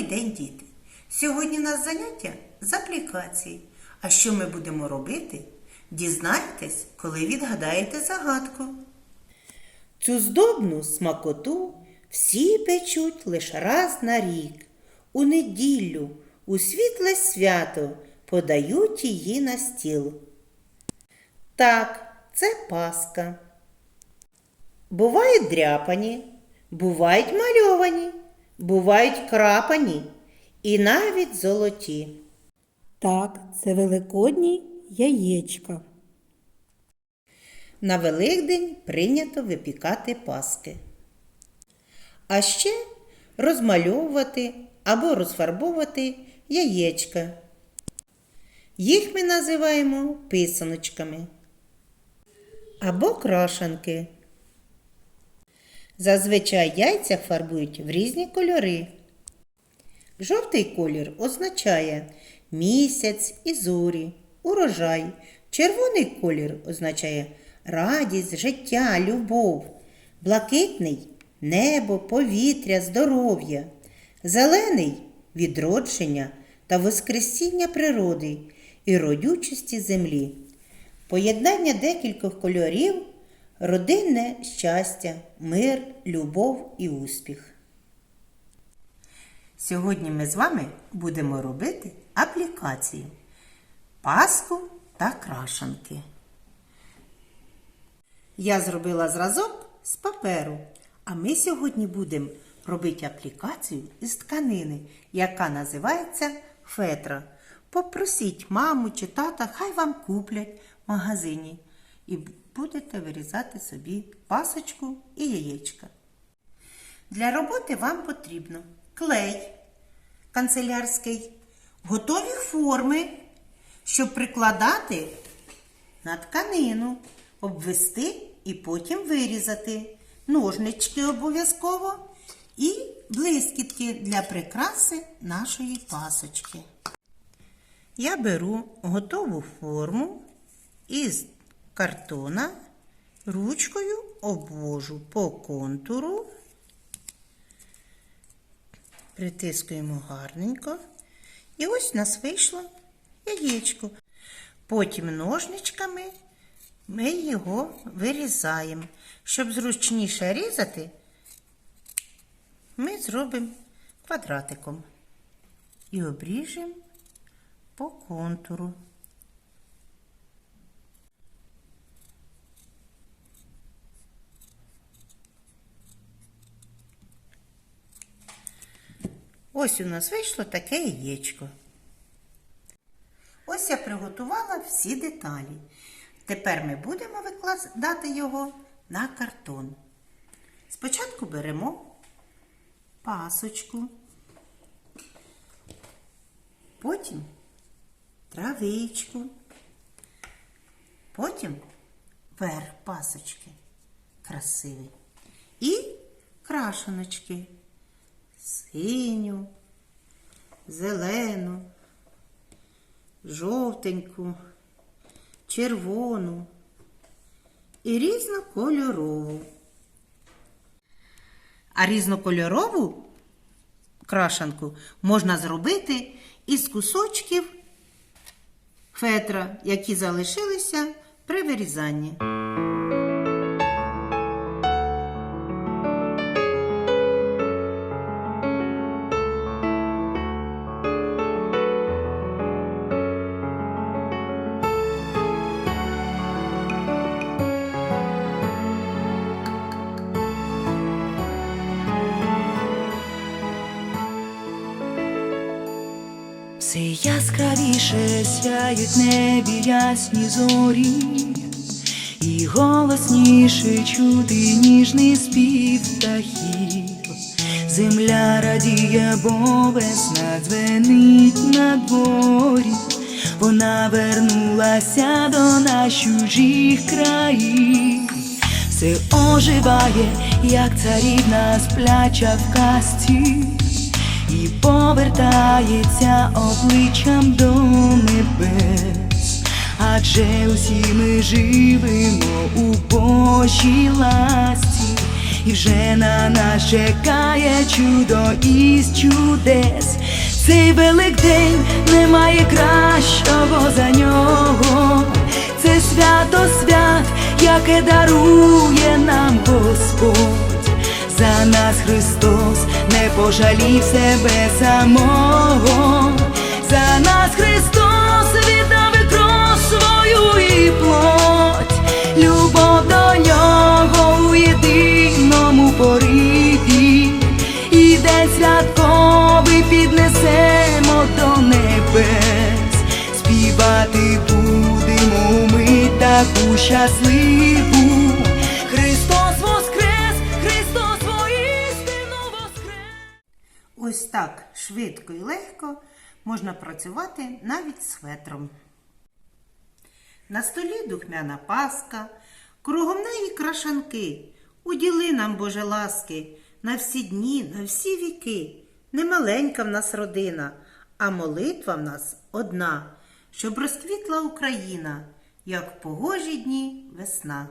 Добрий день, діти! Сьогодні у нас заняття з аплікації. А що ми будемо робити? Дізнаєтесь, коли відгадаєте загадку. Цю здобну смакоту всі печуть лише раз на рік. У неділю, у світле свято подають її на стіл. Так, це паска. Бувають дряпані, бувають мальовані, бувають крапані і навіть золоті. Так, це великодні яєчка. На Великдень прийнято випікати паски. А ще розмальовувати або розфарбовувати яєчка. Їх ми називаємо писаночками або крашанки. Зазвичай яйця фарбують в різні кольори. Жовтий колір означає місяць і зорі, урожай. Червоний колір означає радість, життя, любов. Блакитний небо, повітря, здоров'я. Зелений відродження та воскресіння природи і родючості землі. Поєднання декількох кольорів родинне щастя, мир, любов і успіх. Сьогодні ми з вами будемо робити аплікацію паску та крашанки. Я зробила зразок з паперу, а ми сьогодні будемо робити аплікацію із тканини, яка називається фетра. Попросіть маму чи тата, хай вам куплять в магазині. І будете вирізати собі пасочку і яєчка. Для роботи вам потрібно клей канцелярський, готові форми, щоб прикладати на тканину, обвести і потім вирізати. Ножнички обов'язково і блискітки для прикраси нашої пасочки. Я беру готову форму із картона, ручкою обвожу по контуру. Притискуємо гарненько. І ось у нас вийшло яєчко. Потім ножничками ми його вирізаємо. Щоб зручніше різати, ми зробимо квадратиком і обріжемо по контуру. Ось у нас вийшло таке яєчко. Ось я приготувала всі деталі. Тепер ми будемо викладати його на картон. Спочатку беремо пасочку, потім травичку, потім верх пасочки красивий і крашеночки синю, зелену, жовтеньку, червону і різнокольорову. А різнокольорову крашанку можна зробити із кусочків фетра, які залишилися при вирізанні. Все яскравіше сяють небі ясні зорі, і голосніше чути ніжний спів птахів. Земля радіє, бо весна дзвенить на дворі, вона вернулася до нас чужих країв. Все оживає, як царівна спляча в казці і повертається обличчям до небес, адже усі ми живемо у Божій ласті, і вже на нас чекає чудо із чудес. Цей великдень немає кращого за нього. Це свято свят, яке дарує нам Господь. За нас Христос не пожалів себе самого. За нас Христос віддав і кров свою і плоть, любов до нього у єдиному пориві, і день святковий піднесемо до небес, співати будемо ми таку щасливу. Так швидко і легко можна працювати навіть з фетром. На столі духмяна паска, кругом неї крашанки. Уділи нам, Боже ласки, на всі дні, на всі віки. Немаленька в нас родина, а молитва в нас одна, щоб розквітла Україна, як в погожі дні весна.